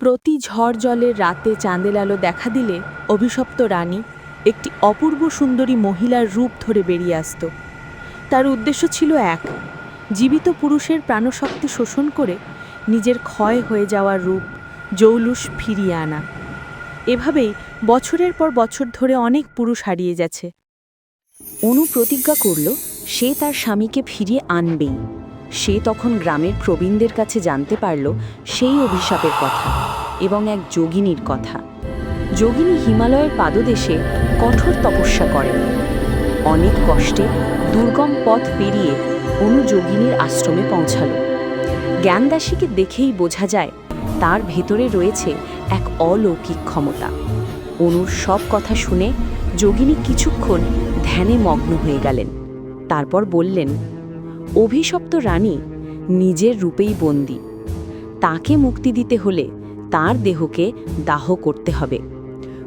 প্রতি ঝড় জলের রাতে চাঁদের আলো দেখা দিলে অভিশপ্ত রানী একটি অপূর্ব সুন্দরী মহিলার রূপ ধরে বেরিয়ে আসত। তার উদ্দেশ্য ছিল এক, জীবিত পুরুষের প্রাণশক্তি শোষণ করে নিজের ক্ষয় হয়ে যাওয়া রূপ জৌলুস ফিরিয়ে আনা। এভাবেই বছরের পর বছর ধরে অনেক পুরুষ হারিয়ে যাচ্ছে অনু প্রতিজ্ঞা করল, সে তার স্বামীকে ফিরিয়ে আনবেই। সে তখন গ্রামের প্রবীণদের কাছে জানতে পারল সেই অভিশাপের কথা এবং এক যোগিনীর কথা। যোগিনী হিমালয়ের পাদদেশে কঠোর তপস্যা করেন। অনেক কষ্টে দুর্গম পথ পেরিয়ে অনু যোগিনীর আশ্রমে পৌঁছাল। জ্ঞানদাসীকে দেখেই বোঝা যায়, তার ভেতরে রয়েছে এক অলৌকিক ক্ষমতা। অনুর সব কথা শুনে যোগিনী কিছুক্ষণ ধ্যানে মগ্ন হয়ে গেলেন। তারপর বললেন অভিশপ্ত রানী নিজের রূপেই বন্দী। তাকে মুক্তি দিতে হলে তার দেহকে দাহ করতে হবে।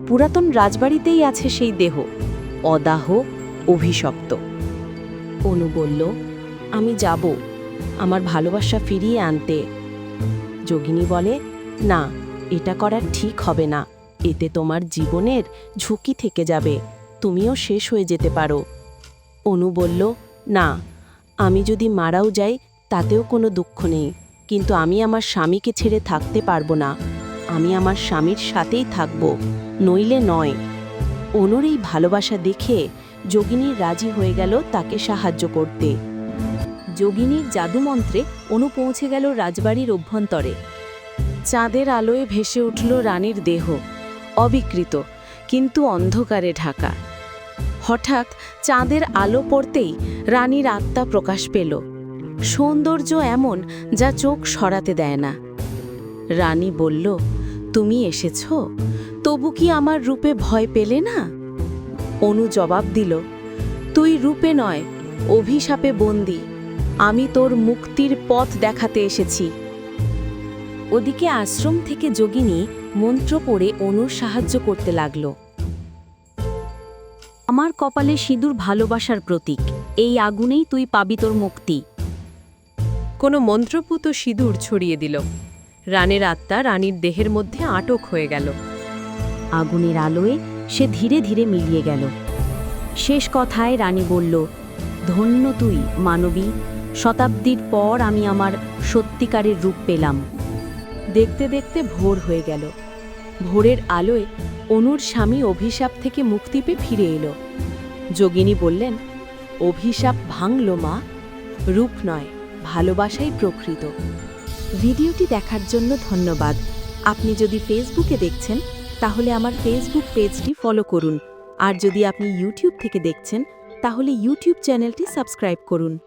পুরাতন রাজবাড়িতেই আছে সেই দেহ, অদাহ, অভিশপ্ত। অনু বলল, আমি যাব, আমার ভালোবাসা ফিরিয়ে আনতে। যোগিনী বলে, না, এটা করা ঠিক হবে না। এতে তোমার জীবনের ঝুঁকি থেকে যাবে। তুমিও শেষ হয়ে যেতে পারো। অনু বলল, না আমি যদি মারাও যাই, তাতেও কোনো দুঃখ নেই। কিন্তু আমি আমার স্বামীকে ছেড়ে থাকতে পারব না। আমি আমার স্বামীর সাথেই থাকব, নইলে নয়। অনুর এই ভালোবাসা দেখে যোগিনী রাজি হয়ে গেল তাকে সাহায্য করতে। যোগিনীর জাদুমন্ত্রে অনু পৌঁছে গেল রাজবাড়ির অভ্যন্তরে। চাঁদের আলোয় ভেসে উঠল রানীর দেহ, অবিকৃত, কিন্তু অন্ধকারে ঢাকা। হঠাৎ চাঁদের আলো পড়তেই রানীর আত্মা প্রকাশ পেল। সৌন্দর্য এমন যা চোখ সরাতে দেয় না। রানী বলল, তুমি এসেছ? তবু কি আমার রূপে ভয় পেলে না? অনু জবাব দিল, তুই রূপে নয়, অভিশাপে বন্দি। আমি তোর মুক্তির পথ দেখাতে এসেছি। ওদিকে আশ্রম থেকে যোগিনী মন্ত্র পড়ে অনুর সাহায্য করতে লাগল। আমার কপালে সিঁদুর ভালোবাসার প্রতীক। এই আগুনেই তুই পাবি তোর মুক্তি। কোনো মন্ত্রপুত সিঁদুর ছড়িয়ে দিল। রানের আত্মা রানীর দেহের মধ্যে আটক হয়ে গেল। আগুনের আলোয় সে ধীরে ধীরে মিলিয়ে গেল। শেষ কথায় রানী বলল ধন্য তুই মানবী। শতাব্দীর পর আমি আমার সত্যিকারের রূপ পেলাম। দেখতে দেখতে ভোর হয়ে গেল। ভোরের আলোয় অনুর স্বামী অভিশাপ থেকে মুক্তি পেয়ে ফিরে এলো। যোগিনী বললেন, অভিশাপ ভাঙল মা, রূপ নয়, ভালোবাসাই প্রকৃত। ভিডিওটি দেখার জন্য ধন্যবাদ। আপনি যদি ফেসবুকে দেখছেন, তাহলে আমার ফেসবুক পেজটি ফলো করুন। আর যদি আপনি ইউটিউব থেকে দেখছেন, তাহলে ইউটিউব চ্যানেলটি সাবস্ক্রাইব করুন।